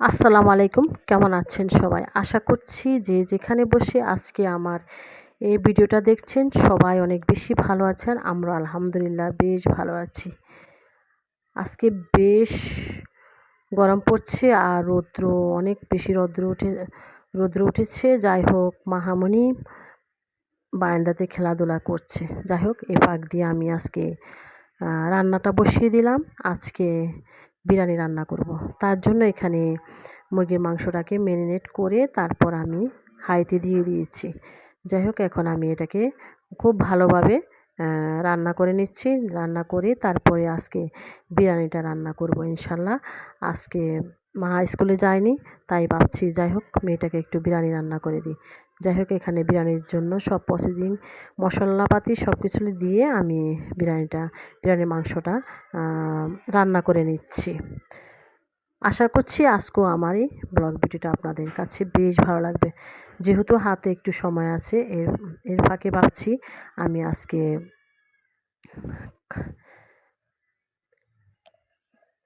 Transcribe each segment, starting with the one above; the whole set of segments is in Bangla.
আসসালামু আলাইকুম। কেমন আছেন সবাই? আশা করছি যে যেখানে বসে আজকে আমার এই ভিডিওটা দেখছেন সবাই অনেক বেশি ভালো আছেন আমরা আলহামদুলিল্লাহ বেশ ভালো আছি। আজকে বেশ গরম পড়ছে আর রৌদ্র, অনেক বেশি রৌদ্র উঠে, রৌদ্র উঠেছে। যাই হোক, মাহামণি বারান্দাতে খেলাধুলা করছে। যাই হোক, এ পাক দিয়ে আমি আজকে রান্নাটা বসিয়ে দিলাম। আজকে বিরিয়ানি রান্না করব। তার জন্য এখানে মুরগির মাংসটাকে ম্যারিনেট করে তারপর আমি হাইতে দিয়ে দিয়েছি। যাই হোক, এখন আমি এটাকে খুব ভালোভাবে রান্না করে নিচ্ছি। রান্না করে তারপরে আজকে বিরিয়ানিটা রান্না করব ইনশাল্লাহ। আজকে মা স্কুলে যায়নি, তাই ভাবছি যাই হোক মেয়েটাকে একটু বিরিয়ানি রান্না করে দিই। যাই হোক, এখানে বিরিয়ানির জন্য সব প্রসেসিং মশলাপাতি সব কিছু দিয়ে আমি বিরিয়ানিটা বিরিয়ানির মাংসটা রান্না করে নিচ্ছি। আশা করছি আজকেও আমার এই ব্লগ ভিডিওটা আপনাদের কাছে বেশ ভালো লাগবে। যেহেতু হাতে একটু সময় আছে, এর এর ফাঁকে ভাবছি আমি আজকে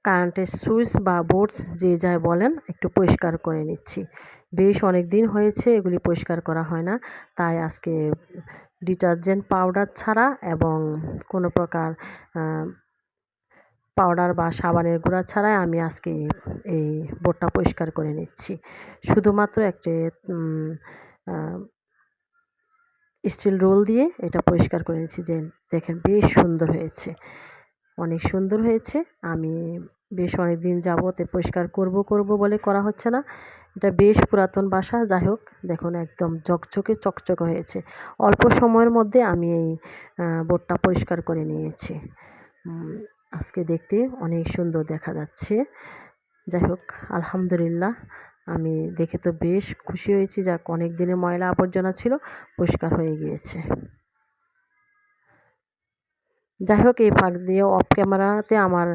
কারেন্টের সুইচ বা বোর্ডস যে যাই বলেন, একটু পরিষ্কার করে নিচ্ছি। বেশ অনেক দিন হয়েছে এগুলি পরিষ্কার করা হয় না, তাই আজকে ডিটারজেন্ট পাউডার ছাড়া এবং কোনো প্রকার পাউডার বা সাবানের গুঁড়া ছাড়াই আমি আজকে এই বোর্ডটা পরিষ্কার করে নিচ্ছি। শুধুমাত্র একটি স্টিল রোল দিয়ে এটা পরিষ্কার করে নিচ্ছি যে দেখেন বেশ সুন্দর হয়েছে। অনেক সুন্দর হয়েছে। আমি বেশ অনেক দিন যাবতে পরিষ্কার করব করব বলে করা হচ্ছে না। এটা বেশ পুরাতন বাসা, যাই হোক, দেখুন একদম চকচকে চকচকে হয়েছে। অল্প সময়ের মধ্যে আমি এই বোর্ডটা পরিষ্কার করে নিয়েছি। আজকে দেখতে অনেক সুন্দর দেখা যাচ্ছে। যাই হোক, আলহামদুলিল্লাহ, আমি দেখে তো বেশ খুশি হয়েছি। যাক অনেক দিনে ময়লা আবর্জনা ছিল, পরিষ্কার হয়ে গিয়েছে। যাই হোক এই ফাঁক দিয়ে অফ ক্যামেরাতে আমার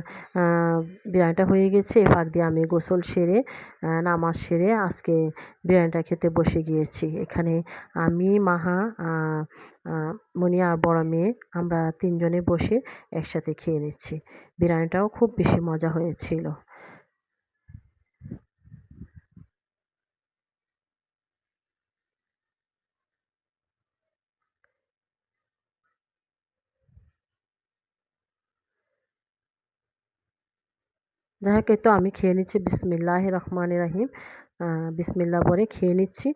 বিরিয়ানিটা হয়ে গেছে। এই ফাঁক দিয়ে আমি গোসল সেরে নামাজ সেরে আজকে বিরিয়ানিটা খেতে বসে গিয়েছি। এখানে আমি, মাহা মনি আর বড় মেয়ে, আমরা তিনজনে বসে একসাথে খেয়ে নিচ্ছি। বিরিয়ানিটাও খুব বেশি মজা হয়েছিল। যাই হোক তো আমি খেয়ে নিচ্ছি। বিসমিল্লাহ রহমান রাহিম। বিসমিল্লা পরে খেয়ে নিচ্ছি।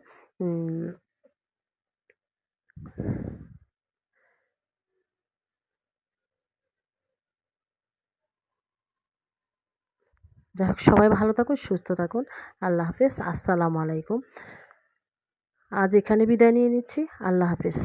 যাই হোক সবাই ভালো থাকুন, সুস্থ থাকুন। আল্লাহ হাফিজ। আসসালামু আলাইকুম। আজ এখানে বিদায় নিয়ে নিচ্ছি। আল্লাহ হাফিজ।